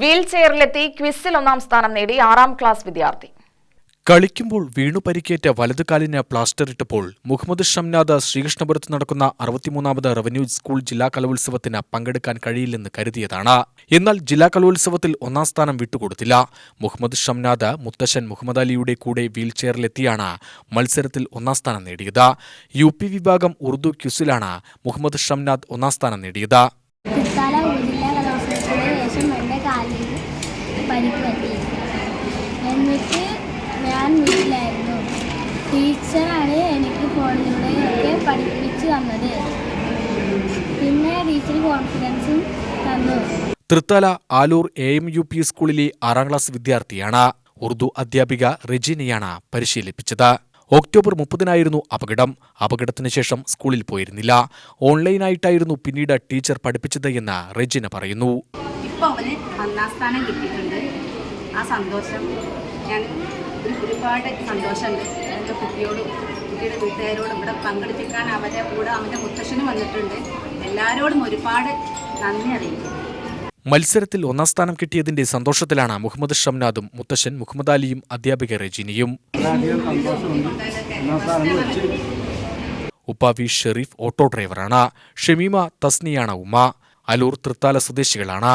Wheel ചെയറിലെത്തി ക്വിസിൽ ഒന്നാം സ്ഥാനം നേടി ആറാം ക്ലാസ് വിദ്യാർത്ഥി. കളിക്കുമ്പോൾ വീണു പരിക്കേറ്റ വലതുകാലിന് പ്ലാസ്റ്റർ ഇട്ടപ്പോൾ മുഹമ്മദ് ഷംനാദ് ശ്രീകൃഷ്ണപുരത്ത് നടക്കുന്ന അറുപത്തിമൂന്നാമത് റവന്യൂ സ്കൂൾ ജില്ലാ കലോത്സവത്തിന് പങ്കെടുക്കാൻ കഴിയില്ലെന്ന് കരുതിയതാണ്. എന്നാൽ ജില്ലാ കലോത്സവത്തിൽ ഒന്നാം സ്ഥാനം വിട്ടുകൊടുത്തില്ല. മുഹമ്മദ് ഷംനാദ് മുത്തശ്ശൻ മുഹമ്മദ് അലിയുടെ കൂടെ വീൽചെയറിലെത്തിയാണ് മത്സരത്തിൽ ഒന്നാം സ്ഥാനം നേടിയത്. യു പി വിഭാഗം ഉറുദു ക്യുസിലാണ് മുഹമ്മദ് ഷംനാദ് ഒന്നാം സ്ഥാനം നേടിയത് കുത്താല ഉപജില്ലാ കലോത്സവത്തിന് ശേഷം എന്റെ കാലിൽ പരിക്ക് പറ്റി എന്നിട്ട് ഞാൻ വീട്ടിലായിരുന്നു. ടീച്ചറാണ് എനിക്ക് ഫോണിലൂടെയൊക്കെ പഠിപ്പിച്ചു തന്നത്. പിന്നെ ടീച്ചർ കോൺഫിഡൻസും തന്നു. Thrithala Aloor A M U P സ്കൂളിലെ ആറാം ക്ലാസ് വിദ്യാർത്ഥിയാണ് ഉറുദു അധ്യാപിക റെജിനയാണ് പരിശീലിപ്പിച്ചത്. ഒക്ടോബർ മുപ്പതിനായിരുന്നു അപകടം. അപകടത്തിന് ശേഷം സ്കൂളിൽ പോയിരുന്നില്ല. ഓൺലൈനായിട്ടായിരുന്നു പിന്നീട് ടീച്ചർ പഠിപ്പിച്ചത് എന്ന് റെജിന പറയുന്നു. ഇപ്പോൾ അവന് ഒന്നാം സ്ഥാനം കിട്ടിയിട്ടുണ്ട്. ആ സന്തോഷം ഞാൻ ഒരു ഒരുപാട് സന്തോഷമുണ്ട്. എന്റെ കുട്ടിയോടും കുട്ടിയുടെ വീട്ടുകാരോടും ഇവിടെ പങ്കെടുപ്പിക്കാൻ അവരെ കൂടെ അവന്റെ മുത്തശ്ശനും വന്നിട്ടുണ്ട്. എല്ലാവരോടും ഒരുപാട് നന്ദി അറിയിക്കും മത്സരത്തിൽ ഒന്നാം സ്ഥാനം കിട്ടിയതിന്റെ സന്തോഷത്തിലാണ് മുഹമ്മദ് ഷംനാദും മുത്തശ്ശൻ മുഹമ്മദ് അലിയും അധ്യാപിക റെജിനിയും. ഉപ്പാവി ഷെറീഫ് ഓട്ടോ ഡ്രൈവറാണ്. ഷമീമ തസ്നിയാണ് ഉമ്മ. അലൂർ തൃത്താല സ്വദേശികളാണ്.